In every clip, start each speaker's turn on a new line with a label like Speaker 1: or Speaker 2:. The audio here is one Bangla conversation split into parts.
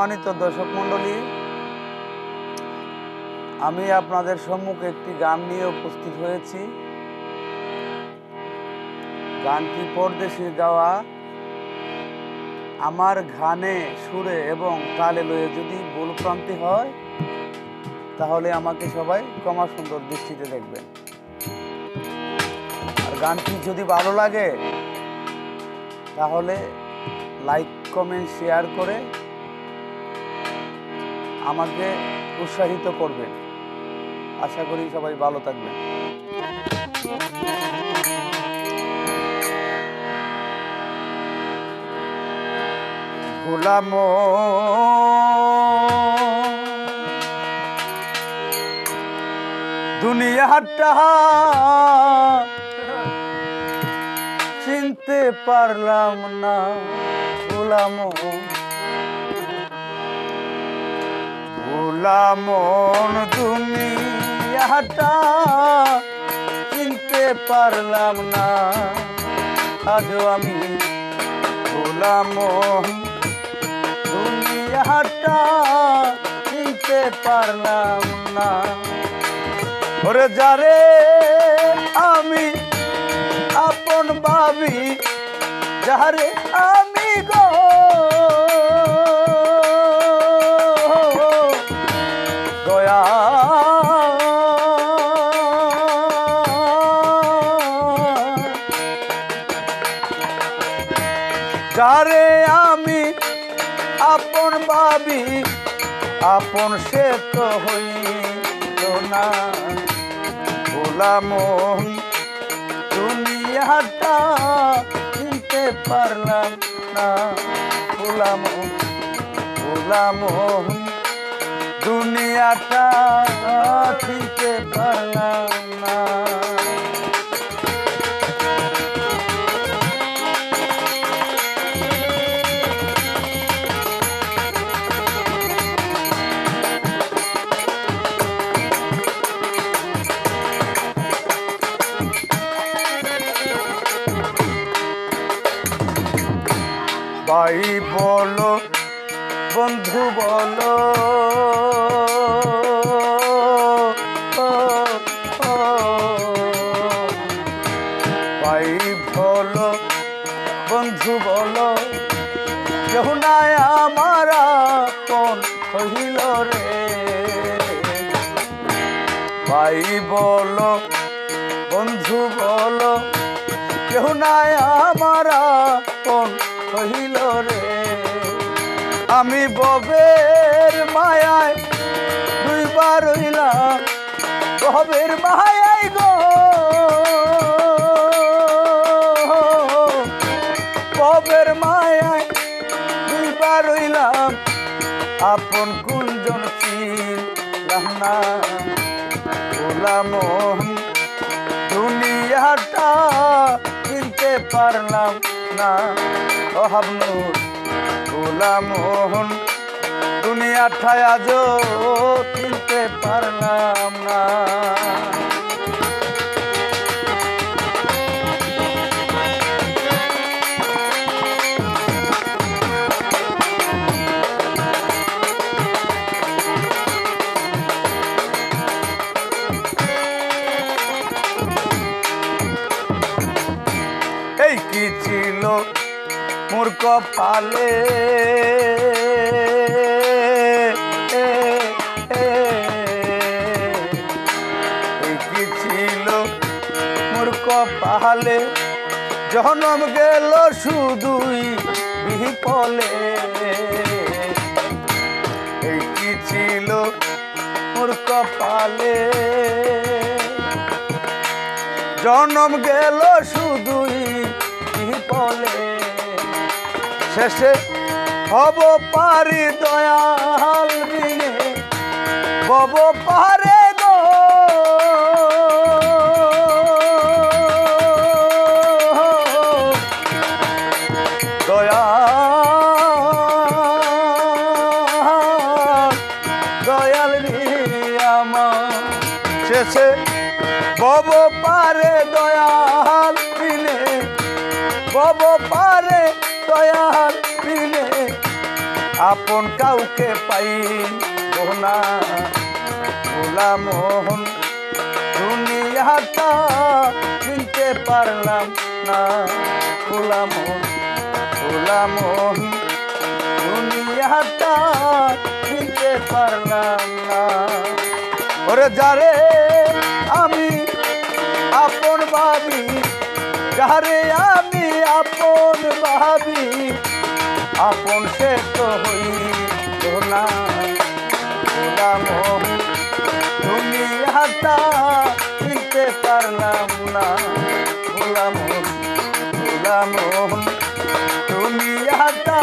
Speaker 1: সম্মানিত দর্শক মণ্ডলী, আমি আপনাদের সম্মুখে একটি গান নিয়ে উপস্থিত হয়েছি। গানটি পরদেশে গাওয়া। আমার ঘানে সুরে এবং তালে লয়ে যদি ভুলপ্রান্তি হয়, তাহলে আমাকে সবাই ক্ষমা সুন্দর দৃষ্টিতে দেখবেন। আর গানটি যদি ভালো লাগে, তাহলে লাইক, কমেন্ট, শেয়ার করে আমাকে উৎসাহিত করবেন। আশা করি সবাই ভালো থাকবেন। গোলাম দুনিয়াটা চিনতে পারলাম না। গোলাম গোলামন দুনিয়াটা, চিনতে পারলাম না। আজও আমি গোলামন দুনিয়াটা, চিনতে পারলাম না। ওরে যারে আমি আপন ভাবি, যারে আমি গো যারে আমি, আপন ভাবি, আপন সে তো হইল না। গোলাম দুনিয়াটা চিনতে পারলাম না। গোলাম গোলাম দুনিয়াটা চিনতে পারলাম ভাই বলো, বন্ধু বলো। ভাই বলো, বন্ধু বলো। কেউ নাই আমার কোন হইল রে। ভাই বলো, বন্ধু বলো। কেউ নাই আমার হইল রে, আমি ববের মায়ায় দুইবার হইলাম। ববের মায়ায় গো। ববের মায়ায় দুইবার রইলাম আপন কুঞ্জন ছিলাম না। গোলাম দুনিয়াটা চিনতে পারলাম না। অহাবনুর গোলাম দুনিয়াটা আজও চিনতে পারলাম না। এই কি ছিল মোর কপালে এই কি ছিল মোর জনম গেল শুধুই বিপলে এই ছিল মোর কপালে জনম গেল শুধুই বিপলে শেষে হব পারি দয়াল বিনে বব পারে পারে দয়াল বব পারে দয়াল আপন কাউকে পাই না ভোলা মোহন দুনিয়াটা চিনতে পারলাম না। ভোলা মোহন ভোলা মোহন দুনিয়াটা চিনতে পারলাম না। ওরে যারে আমি আপন ভাবি, যারে ভাবি আপন সে তো হইল না। গোলাম তুমি হাতা চিনতে পারলাম না। গোলাম গোলাম তুমি হাতা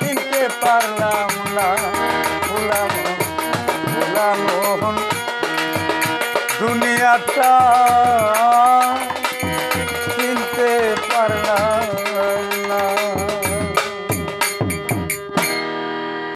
Speaker 1: চিনতে পারলাম না। গোলাম গোলাম দুনিয়াটা